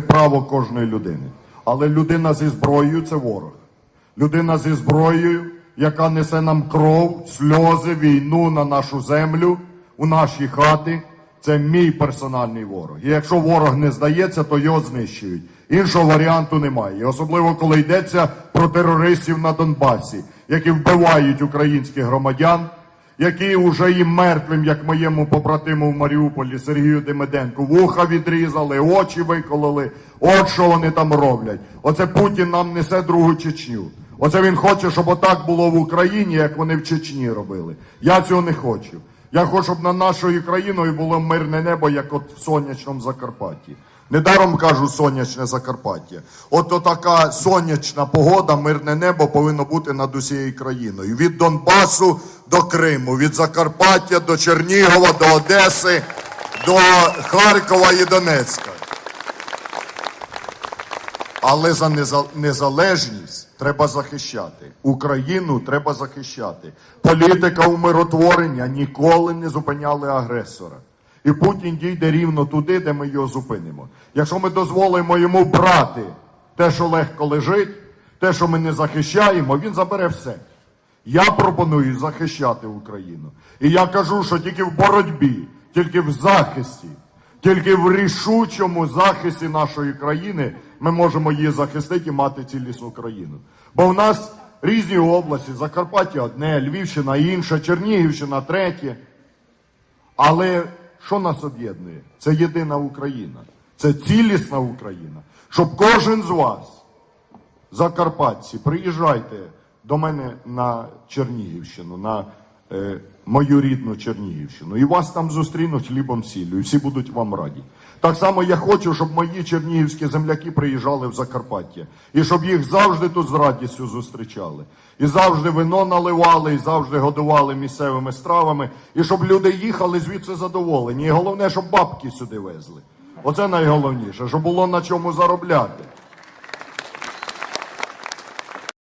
право кожної людини. Але людина зі зброєю це ворог. Людина зі зброєю, яка несе нам кров, сльози, війну на нашу землю, у наші хати. Це мій персональний ворог. І якщо ворог не здається, то його знищують. Іншого варіанту немає. І особливо коли йдеться про терористів на Донбасі, які вбивають українських громадян, які вже їм мертвим, як моєму побратиму в Маріуполі Сергію Демиденку, вуха відрізали, очі викололи. От що вони там роблять. Оце Путін нам несе другу Чечню. Оце він хоче, щоб отак було в Україні, як вони в Чечні робили. Я цього не хочу. Я хочу, щоб над нашою країною було мирне небо, як от в сонячному Закарпатті. Недаром кажу сонячне Закарпаття. От така сонячна погода, мирне небо повинно бути над усією країною. Від Донбасу до Криму, від Закарпаття до Чернігова, до Одеси, до Харкова і Донецька. Але за незалежність треба захищати. Україну треба захищати. Політика умиротворення ніколи не зупиняли агресора. І Путін дійде рівно туди, де ми його зупинимо. Якщо ми дозволимо йому брати те, що легко лежить, те, що ми не захищаємо, він забере все. Я пропоную захищати Україну. І я кажу, що тільки в боротьбі, тільки в захисті, тільки в рішучому захисті нашої країни ми можемо її захистити і мати цілісну країну. Бо в нас різні області, Закарпаття одне, Львівщина інша, Чернігівщина третє. Але що нас об'єднує? Це єдина Україна, це цілісна Україна. Щоб кожен з вас, закарпатці, приїжджайте до мене на Чернігівщину, на е, мою рідну Чернігівщину. І вас там зустрінуть хлібом сіллю, і всі будуть вам раді. Так само я хочу, щоб мої чернігівські земляки приїжджали в Закарпаття. І щоб їх завжди тут з радістю зустрічали. І завжди вино наливали, і завжди годували місцевими стравами. І щоб люди їхали звідси задоволені. І головне, щоб бабки сюди везли. Оце найголовніше, щоб було на чому заробляти.